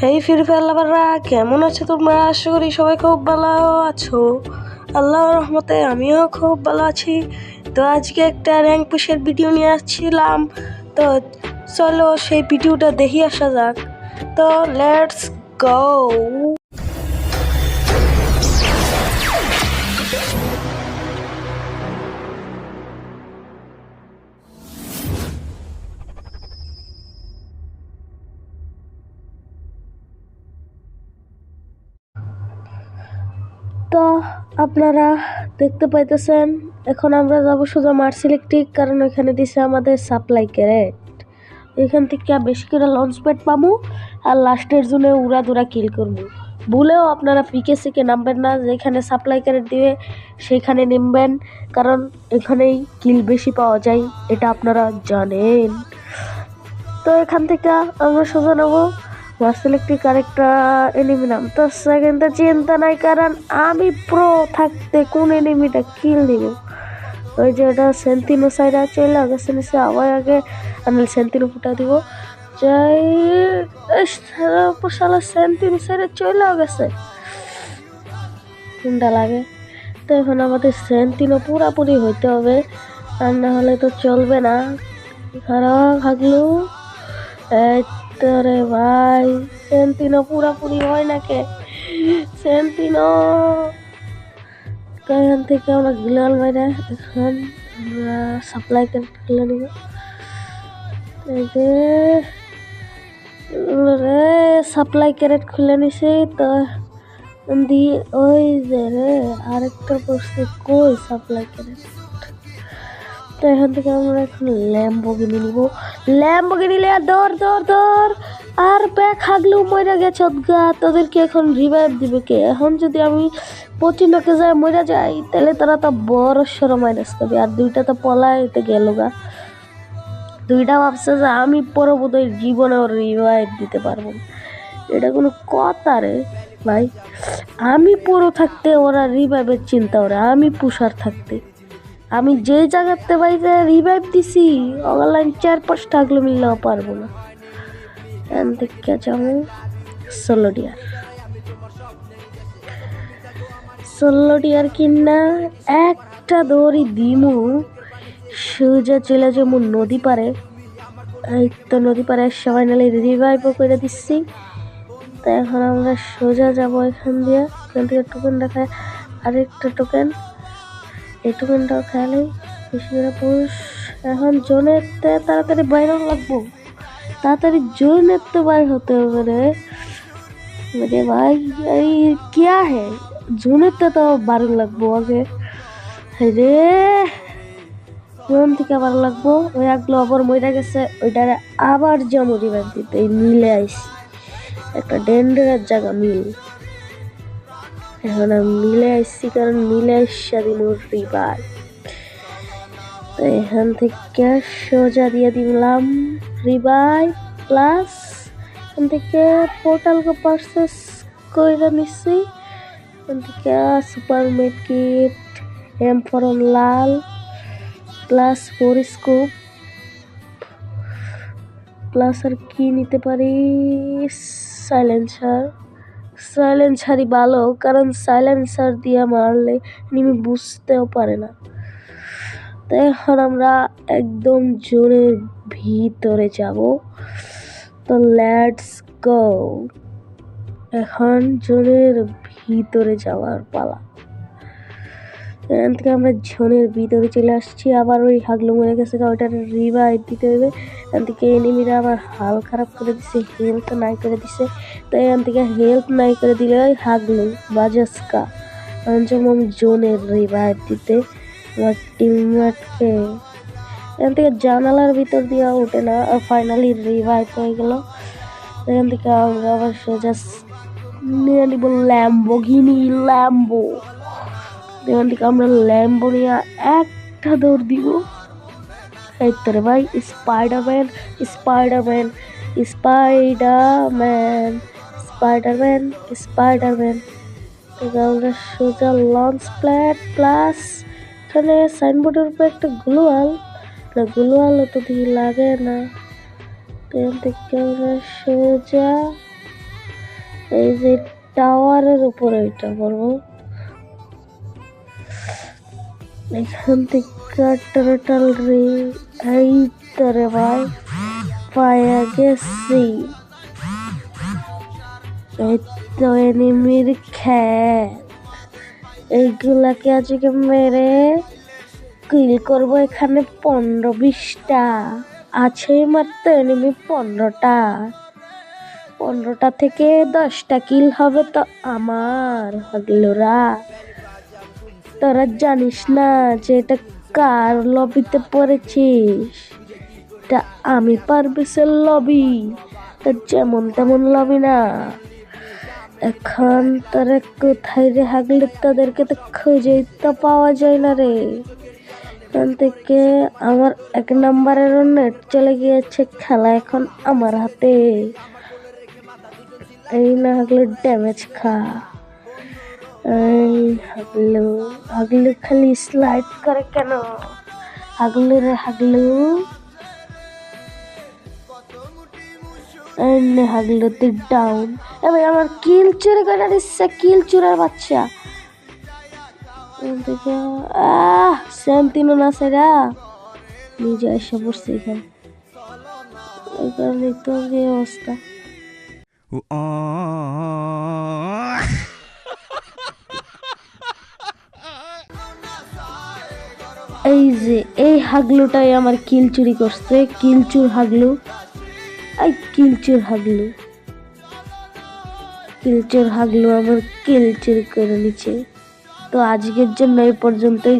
হেই ফির ফেলাবাররা কেমন আছো তোমরা? আশা করি সবাই খুব ভালো আছো। আল্লাহ রহমতে আমিও খুব ভালো আছি। তো আজকে একটা র্যাঙ্ক পুশের ভিডিও নিয়ে আসছিলাম। তো চলো সেই ভিডিওটা দেখি, আসা যাক। তো লেটস গো। তো আপনারা দেখতে পাইতেছেন। এখন আমরা যাব সোজা মার্স ইলেকট্রিক কারণ এখানে দিছে আমাদের সাপ্লাই ক্যারেট এখান থেকে বেশি করে লঞ্চ প্যাড পাবো আর লাস্টের জন্য উড়া দুরা কিল করব। ভুলেও আপনারা পিকে সিকে নামবেন না, যেখানে সাপ্লাই ক্যারেট দিবে, সেখানে নেমবেন, কারণ এখানেই কিল বেশি পাওয়া যায়, এটা আপনারা জানেন। তো এখান থেকে আমরা সোজা নেব। মার্স ইলেকট্রিক আরেকটা তো সেকেন্ডটা চিন্তা নাই, কারণ আমি প্রো থাকতে কোন এনিমিটা কিল দিব? ওই যে ওটা সেন্তিনো সাইডে চলে গেছে নিচে, আবার আগে আমি সেন্তিনো ফুটা দিব। যাই শালা সেন্তিনো সাইডে চলে গেছে। কোনটা লাগে? তো এখন আমাদের সেন্তিনো পুরাপুরি হইতে হবে, আর না হলে তো চলবে না। খারাপ থাকল এই তো রে ভাই সেন্তিনো পুরাপুরি হয় না কে? সেন্তিনো এখান থেকে আমরা গিলাল বাইরে এখন আমরা সাপ্লাই খুলে নিব। রে সাপ্লাই ক্যারেট খুলে নিছি, তো দিয়ে ওই যে রে, আরেকটা প্রশ্ন, কই সাপ্লাই ক্যারেট তো এখান থেকে আমরা এখন ল্যাম্বোগিনি নিব। ল্যাম্বোগিনি নিলে দর দর দর আর ব্যাগ হাগলেও মরে গেছে গা তোদেরকে এখন রিভাইভ দিবে কে? এখন যদি আমি পচিনকে যায় মরে যাই, তাহলে তারা তো বড় সড়ো মাইনাস করবে আর দুইটা তো পলাইতে গেল গা। দুইটা ভাবছে যে আমি পরবর্তী জীবনে রিভাইভ দিতে পারব। এটা কোনো কথা রে, ভাই। আমি পুরো থাকতে ওরা রিভাইভের চিন্তা ওরা আমি পুষার থাকতে। আমি যে জায়গাতে বাড়িতে রিভাইভ দিছি অনলাইন চার পাঁচ টাকলো মিললেও পারব না। এন থেকে যাব ষোলো ডিয়ার ষোলো ডিয়ার কিনা একটা দড়ি দিমু, সোজা চলে যাব নদী পারে এই তো নদী পারে সবাই নালে রিভাইভও করে দিচ্ছি। তো এখন আমরা সোজা যাব এখান দিয়ে। এখান থেকে টোকেন দেখায় আরেকটা টোকেন এটুকুন দাও খেয়ালে কৃষ্ণরা পুরুষ। এখন জোনের তাড়াতাড়ি বাইরে লাগবো। তাড়াতাড়ি জোনের তো বাইর হতে হবে রে। মানে ভাই, এই কিয়া হে জোনের তো বারণ লাগবো আগে। রে! জোন থেকে আবার লাগবো। ওই একগুলো আবার মইরা গেছে। ওইটারে আবার জমরি বাদ দিতে। এই মিলে আইস। একটা ডেন্ডারের জায়গা মিল। এখন আমি মিলে আসছি, কারণ মিলে দিন ওর রিভাইভ। তো এখান থেকে সোজা দিয়ে দিলাম রিভাইভ প্লাস, এখান থেকে পোর্টালকে পারচেস করে নিচ্ছি এখান থেকে সুপার মেড কিট এম ফরন লাল প্লাস ফোর স্কুপ প্লাস আর কি নিতে পারি? সাইলেন্সার সাইলেন্সারই ভালো, কারণ সাইলেন্সার দিয়ে মারলে নিমি বুঝতেও পারে না। তো এখন আমরা একদম জোরের ভিতরে যাব। তো লেটস গো এখন জোনের ভিতরে যাওয়ার পালা। এখান থেকে আমরা ঝোনের ভিতরে চলে আসছি। আবার ওই হাগলু মরে গেছে গা, ওটার রিভাইভ দিতে হবে। এখান থেকে এনিমিরা আবার হাল খারাপ করে দিছে হেলথ নাই করে দিছে। তো এখান থেকে হেল্প নাই করে দিলে ওই হাগলু বাজাসকা। যেমন জোনের রিভাইভ দিতে আমার টিমমেটকে এখান থেকে জানালার ভিতর দিয়ে ওঠে না আর ফাইনালি রিভাইভ হয়ে গেল। এখান থেকে আমরা আবার সোজা নিয়ে নিব ল্যাম্বোগিনি ল্যাম্বো এখান থেকে আমরা ল্যাম্বো নিয়ে একটা দৌড় দিব। এই তো রে ভাই, Spiderman Spiderman Spiderman Spiderman Spiderman. আমরা সোজা লঞ্চ প্ল্যাট প্লাস এখানে সাইনবোর্ডের উপরে একটা গ্লোয়াল। না, গ্লোয়াল তো দিয়ে লাগে না। এখান থেকে আমরা সোজা এই যে টাওয়ারের উপরে এটা করব। এখান থেকে টাটাল রে, এই তরে ভাই, পায়া গেছি। এই তো এনিমির খ্যাত এইগুলাকে আজকে মেরে কিল করব এখানে পনেরো বিশটা। আছে মাত্র এনিমি পনেরোটা। পনেরোটা থেকে দশটা কিল হবে তো আমার হগলোরা। তোরা জানিস না যে এটা কার লবিতে পড়েছিস? এটা আমি পারবেসের লবি। তা যেমন তেমন লবি না। এখন তারা কোথায় রে হাগলে তাদেরকে তো খুঁজেই তো পাওয়া যায় না রে। এখান থেকে আমার এক নম্বরেরও নেট চলে গিয়েছে খেলা এখন আমার হাতে। এই না হাগলে ড্যামেজ খা। হাগলু হাগলু খালি স্লাইড করে কেন? হাগলু রে হাগলু। হাগলু, তুই ডাউন এবার আমার কিল চুরি করে দিচ্ছে কিল চুরের বাচ্চা। আহ শান্তিনো না সেরা? নিজে এসে পড়ছে এখানে। এই তো অবস্থা। এই যে, এই হাগলুটাই আমার কিল চুরি করছে, কিলচুর হাগলু। এই কিলচুর হাগলু। কিলচুর হাগলু আমার কিল চুরি করে নিচ্ছে তো আজকের জন্য এই পর্যন্তই।